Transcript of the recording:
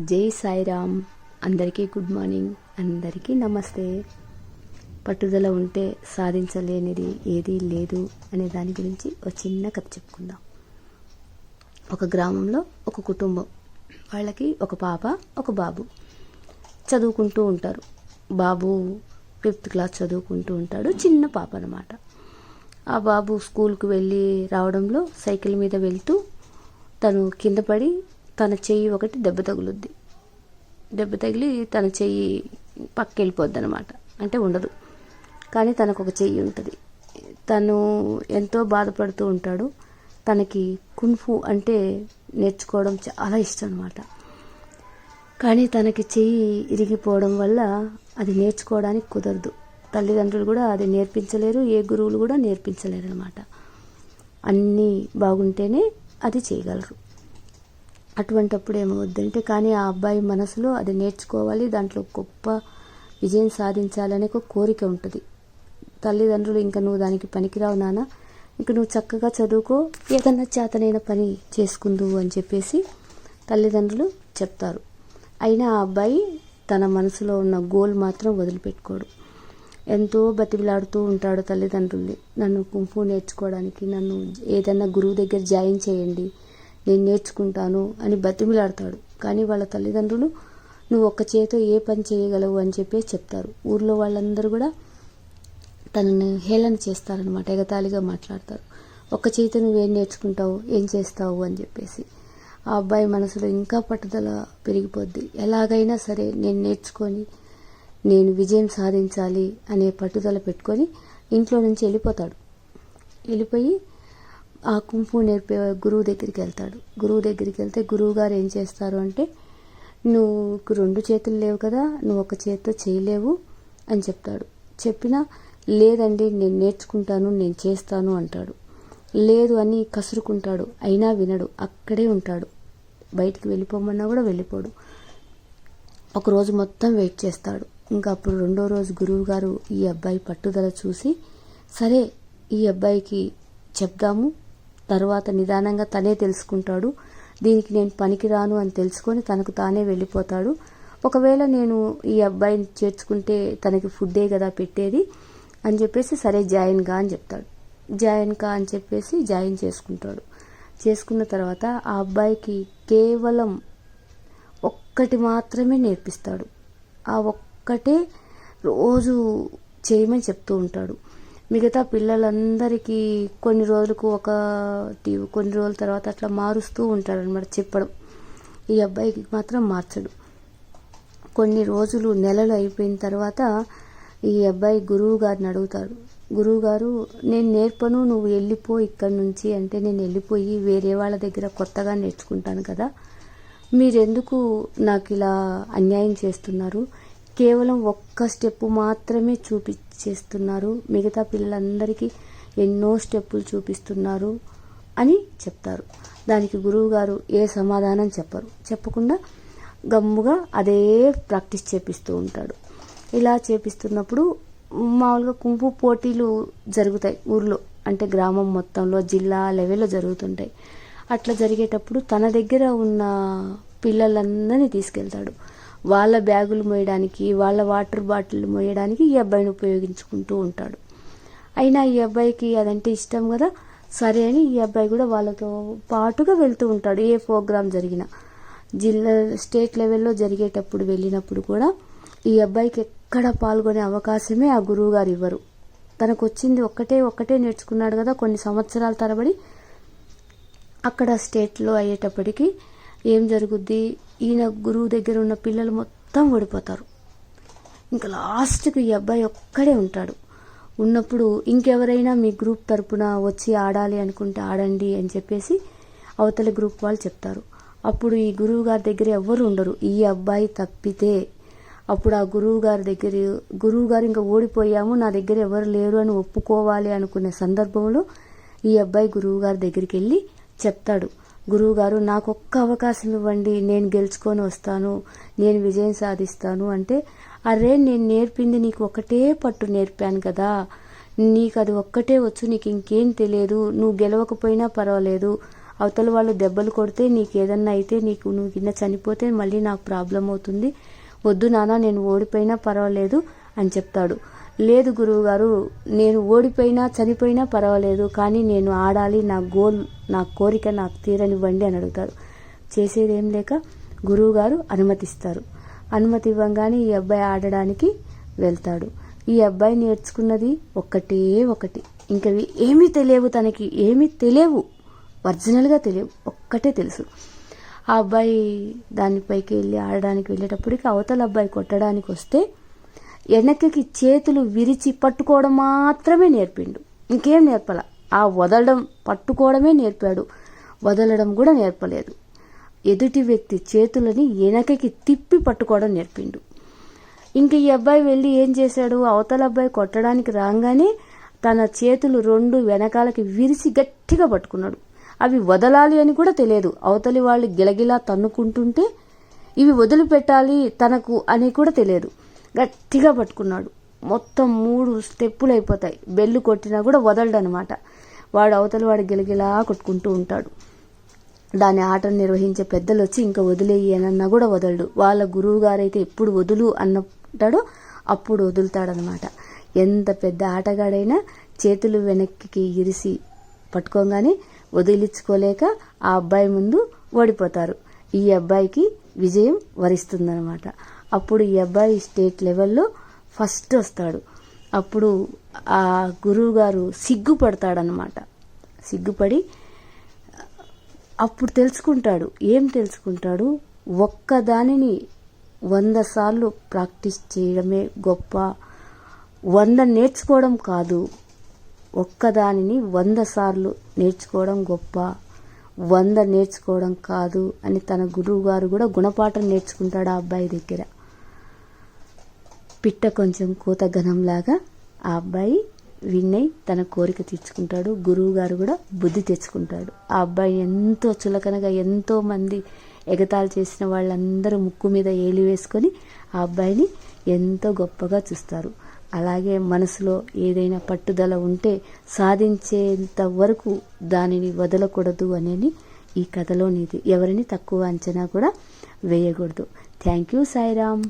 జై సాయిరామ్. అందరికీ good morning. అందరికీ నమస్తే. పట్టుదల ఉంటే సాధించలేనిది ఏదీ లేదు అనే దాని గురించి ఒక చిన్న కథ చెప్పుకుందాం. ఒక గ్రామంలో ఒక కుటుంబం. వాళ్ళకి ఒక పాప ఒక బాబు. చదువుకుంటూ ఉంటారు. బాబు ఫిఫ్త్ క్లాస్ చదువుకుంటూ ఉంటాడు. చిన్న పాప అనమాట ఆ బాబు స్కూల్కి వెళ్ళి రావడంలో సైకిల్ మీద వెళ్తూ తను కింద పడి తన చెయ్యి ఒకటి దెబ్బ తగులుద్ది. దెబ్బ తగిలి తన చెయ్యి పక్క వెళ్ళిపోద్ది అనమాట అంటే ఉండదు. కానీ తనకు ఒక చెయ్యి ఉంటుంది. తను ఎంతో బాధపడుతూ ఉంటాడు. తనకి కున్ఫు అంటే నేర్చుకోవడం చాలా ఇష్టం అనమాట కానీ తనకి చెయ్యి ఇరిగిపోవడం వల్ల అది నేర్చుకోవడానికి కుదరదు. తల్లిదండ్రులు కూడా అది నేర్పించలేరు. ఏ గురువులు కూడా నేర్పించలేరు అనమాట అన్నీ బాగుంటేనే అది చేయగలరు. అటువంటప్పుడు ఏమవుద్దంటే కానీ ఆ అబ్బాయి మనసులో అది నేర్చుకోవాలి దాంట్లో గొప్ప విజయం సాధించాలనే ఒక కోరిక ఉంటుంది. తల్లిదండ్రులు ఇంకా నువ్వు దానికి పనికిరావు నాన్న ఇంక నువ్వు చక్కగా చదువుకో ఏదన్నా చేతనైన పని చేసుకుందువు అని చెప్పేసి తల్లిదండ్రులు చెప్తారు. అయినా ఆ అబ్బాయి తన మనసులో ఉన్న గోల్ మాత్రం వదిలిపెట్టుకోడు. ఎంతో బతిమిలాడుతూ ఉంటాడు తల్లిదండ్రుల్ని. నన్ను కుంఫు నేర్చుకోవడానికి నన్ను ఏదన్నా గురువు దగ్గర జాయిన్ చేయండి నేను నేర్చుకుంటాను అని బతిమిలాడతాడు. కానీ వాళ్ళ తల్లిదండ్రులు నువ్వు ఒక్క చేతో ఏ పని చేయగలవు అని చెప్పి చెప్తారు. ఊర్లో వాళ్ళందరూ కూడా తనని హేళన చేస్తారనమాట ఎగతాళిగా మాట్లాడతారు. ఒక్క చేత నువ్వేం నేర్చుకుంటావు ఏం చేస్తావు అని చెప్పేసి. ఆ అబ్బాయి మనసులో ఇంకా పట్టుదల పెరిగిపోద్ది. ఎలాగైనా సరే నేను నేర్చుకొని నేను విజయం సాధించాలి అనే పట్టుదల పెట్టుకొని ఇంట్లో నుంచి వెళ్ళిపోతాడు. వెళ్ళిపోయి ఆ కుంఫు నేర్పే గురువు దగ్గరికి వెళ్తాడు. గురువు దగ్గరికి వెళ్తే గురువు గారు ఏం చేస్తారు అంటే నువ్వు రెండు చేతులు లేవు కదా నువ్వు ఒక చేతితో చేయలేవు అని చెప్తాడు. చెప్పినా లేదండి నేను నేర్చుకుంటాను నేను చేస్తాను అంటాడు. లేదు అని కసురుకుంటాడు. అయినా వినడు. అక్కడే ఉంటాడు. బయటికి వెళ్ళిపోమన్నా కూడా వెళ్ళిపోడు. ఒకరోజు మొత్తం వెయిట్ చేస్తాడు. ఇంకా అప్పుడు రెండో రోజు గురువు గారు ఈ అబ్బాయి పట్టుదల చూసి సరే ఈ అబ్బాయికి చెప్దాము తర్వాత నిదానంగా తనే తెలుసుకుంటాడు. దీనికి నేను పనికిరాను అని తెలుసుకొని తనకు తానే వెళ్ళిపోతాడు. ఒకవేళ నేను ఈ అబ్బాయిని చేర్చుకుంటే తనకి ఫుడ్డే కదా పెట్టేది అని చెప్పేసి సరే జాయిన్గా అని చెప్తాడు. జాయిన్ కా అని చెప్పేసి జాయిన్ చేసుకుంటాడు. చేసుకున్న తర్వాత ఆ అబ్బాయికి కేవలం ఒక్కటి మాత్రమే నేర్పిస్తాడు. ఆ ఒక్కటే రోజు చేయమని చెప్తూ ఉంటాడు. మిగతా పిల్లలందరికీ కొన్ని రోజులకు ఒక కొన్ని రోజుల తర్వాత అట్లా మారుస్తూ ఉంటారనమాట చెప్పడం. ఈ అబ్బాయికి మాత్రం మార్చడు. కొన్ని రోజులు నెలలు అయిపోయిన తర్వాత ఈ అబ్బాయి గురువు గారిని అడుగుతాడు గురువుగారు నేను నేర్పను నువ్వు వెళ్ళిపో ఇక్కడి నుంచి అంటే నేను వెళ్ళిపోయి వేరే వాళ్ళ దగ్గర కొత్తగా నేర్చుకుంటాను కదా. మీరెందుకు నాకు ఇలా అన్యాయం చేస్తున్నారు? కేవలం ఒక్క స్టెప్ మాత్రమే చూపించేస్తున్నారు మిగతా పిల్లలందరికీ ఎన్నో స్టెప్పులు చూపిస్తున్నారు అని చెప్తారు. దానికి గురువు గారు ఏ సమాధానం చెప్పరు. చెప్పకుండా గమ్ముగా అదే ప్రాక్టీస్ చేపిస్తూ ఉంటాడు. ఇలా చేపిస్తున్నప్పుడు మామూలుగా కుంపు పోటీలు జరుగుతాయి ఊర్లో. అంటే గ్రామం మొత్తంలో జిల్లా లెవెల్లో జరుగుతుంటాయి. అట్లా జరిగేటప్పుడు తన దగ్గర ఉన్న పిల్లలందరినీ తీసుకెళ్తాడు. వాళ్ళ బ్యాగులు మోయడానికి వాళ్ళ వాటర్ బాటిల్ మోయడానికి ఈ అబ్బాయిని ఉపయోగించుకుంటూ ఉంటాడు. అయినా ఈ అబ్బాయికి అదంటే ఇష్టం కదా? సరే అని ఈ అబ్బాయి కూడా వాళ్ళతో పాటుగా వెళ్తూ ఉంటాడు ఏ ప్రోగ్రాం జరిగినా. జిల్లా స్టేట్ లెవెల్లో జరిగేటప్పుడు వెళ్ళినప్పుడు కూడా ఈ అబ్బాయికి ఎక్కడ పాల్గొనే అవకాశమే ఆ గురువు గారు ఇవ్వరు. తనకు వచ్చింది ఒక్కటే ఒక్కటే నేర్చుకున్నాడు కదా కొన్ని సంవత్సరాల తరబడి. అక్కడ స్టేట్లో అయ్యేటప్పటికి ఏం జరుగుద్ది? ఈయన గురువు దగ్గర ఉన్న పిల్లలు మొత్తం ఓడిపోతారు. ఇంకా లాస్ట్కి ఈ అబ్బాయి ఒక్కడే ఉంటాడు. ఉన్నప్పుడు ఇంకెవరైనా మీ గ్రూప్ తరపున వచ్చి ఆడాలి అనుకుంటే ఆడండి అని చెప్పేసి అవతల గ్రూప్ వాళ్ళు చెప్తారు. అప్పుడు ఈ గురువు గారి దగ్గర ఎవ్వరు ఉండరు. ఈ అబ్బాయి తప్పితే అప్పుడు ఆ గురువు గారి దగ్గర గురువు గారు ఇంకా ఓడిపోయాము నా దగ్గర ఎవరు లేరు అని ఒప్పుకోవాలి అనుకునే సందర్భంలో ఈ అబ్బాయి గురువు గారి దగ్గరికి వెళ్ళి చెప్తాడు. గురువుగారు నాకు ఒక్క అవకాశం ఇవ్వండి నేను గెలుచుకొని వస్తాను నేను విజయం సాధిస్తాను అంటే అరే నేను నేర్పింది నీకు ఒకటే పట్టు నేర్పాను కదా. నీకు అది ఒక్కటే వచ్చు నీకు ఇంకేం తెలియదు నువ్వు గెలవకపోయినా పర్వాలేదు. అవతల వాళ్ళు దెబ్బలు కొడితే నీకు ఏదన్నా అయితే నీకు నువ్వు కింద చనిపోతే మళ్ళీ నాకు ప్రాబ్లం అవుతుంది వద్దు నాన్న నేను ఓడిపోయినా పర్వాలేదు అని చెప్తాడు. లేదు గురువుగారు నేను ఓడిపోయినా చనిపోయినా పర్వాలేదు కానీ నేను ఆడాలి నా గోల్ నా కోరిక నాకు తీరనివ్వండి అని అడుగుతారు. చేసేదేం లేక గురువుగారు అనుమతిస్తారు. అనుమతి ఇవ్వగానే ఈ అబ్బాయి ఆడడానికి వెళ్తాడు. ఈ అబ్బాయి నేర్చుకున్నది ఒక్కటే ఒకటి. ఇంకవి ఏమీ తెలియవు తనకి ఏమీ తెలియవు. ఒరిజినల్గా తెలియవు ఒక్కటే తెలుసు. ఆ అబ్బాయి దానిపైకి వెళ్ళి ఆడడానికి వెళ్ళేటప్పటికి అవతల అబ్బాయి కొట్టడానికి వస్తే వెనక్కి చేతులు విరిచి పట్టుకోవడం మాత్రమే నేర్పిండు. ఇంకేం నేర్పల? ఆ వదలడం పట్టుకోవడమే నేర్పాడు. వదలడం కూడా నేర్పలేదు. ఎదుటి వ్యక్తి చేతులని వెనకకి తిప్పి పట్టుకోవడం నేర్పిండు. ఇంక ఈ అబ్బాయి వెళ్ళి ఏం చేశాడు? అవతల అబ్బాయి కొట్టడానికి రాగానే తన చేతులు రెండు వెనకాలకి విరిచి గట్టిగా పట్టుకున్నాడు. అవి వదలాలి అని కూడా తెలియదు. అవతలి వాళ్ళు గిలగిలా తన్నుకుంటుంటే ఇవి వదిలిపెట్టాలి తనకు అని కూడా తెలియదు. గట్టిగా పట్టుకున్నాడు. మొత్తం మూడు స్టెప్పులు అయిపోతాయి. బెల్లు కొట్టినా కూడా వదలడు అనమాట వాడు అవతలి వాడు గిలగిలా కొట్టుకుంటూ ఉంటాడు. దాని ఆటను నిర్వహించే పెద్దలు వచ్చి ఇంకా వదిలేయి అనన్నా కూడా వదలడు. వాళ్ళ గురువు గారైతే ఎప్పుడు వదులు అన్నటాడో అప్పుడు వదులుతాడనమాట. ఎంత పెద్ద ఆటగాడైనా చేతులు వెనక్కి ఇరిసి పట్టుకోగానే వదిలించుకోలేక ఆ అబ్బాయి ముందు ఓడిపోతారు. ఈ అబ్బాయికి విజయం వరిస్తుందనమాట. అప్పుడు ఈ అబ్బాయి స్టేట్ లెవెల్లో ఫస్ట్ వస్తాడు. అప్పుడు ఆ గురువు గారు సిగ్గుపడతాడనమాట సిగ్గుపడి అప్పుడు తెలుసుకుంటాడు. ఏం తెలుసుకుంటాడు? ఒక్కదానిని వంద సార్లు ప్రాక్టీస్ చేయడమే గొప్ప. వంద నేర్చుకోవడం కాదు. ఒక్కదానిని వంద సార్లు నేర్చుకోవడం గొప్ప. వంద నేర్చుకోవడం కాదు అని తన గురువు గారు కూడా గుణపాఠం నేర్చుకుంటాడు ఆ అబ్బాయి దగ్గర. పిట్ట కొంచెం కూత ఘనంలాగా ఆ అబ్బాయి విన్నై తన కోరిక తీర్చుకుంటాడు. గురువు గారు కూడా బుద్ధి తెచ్చుకుంటాడు. ఆ అబ్బాయి ఎంతో చులకనగా ఎంతో మంది ఎగతాళి చేసిన వాళ్ళందరూ ముక్కు మీద ఏలి వేసుకొని ఆ అబ్బాయిని ఎంతో గొప్పగా చూస్తారు. అలాగే మనసులో ఏదైనా పట్టుదల ఉంటే సాధించేంత వరకు దానిని వదలకూడదు అనేది ఈ కథలోనిది. ఎవరిని తక్కువ అంచనా కూడా వేయకూడదు. Thank you Sairam.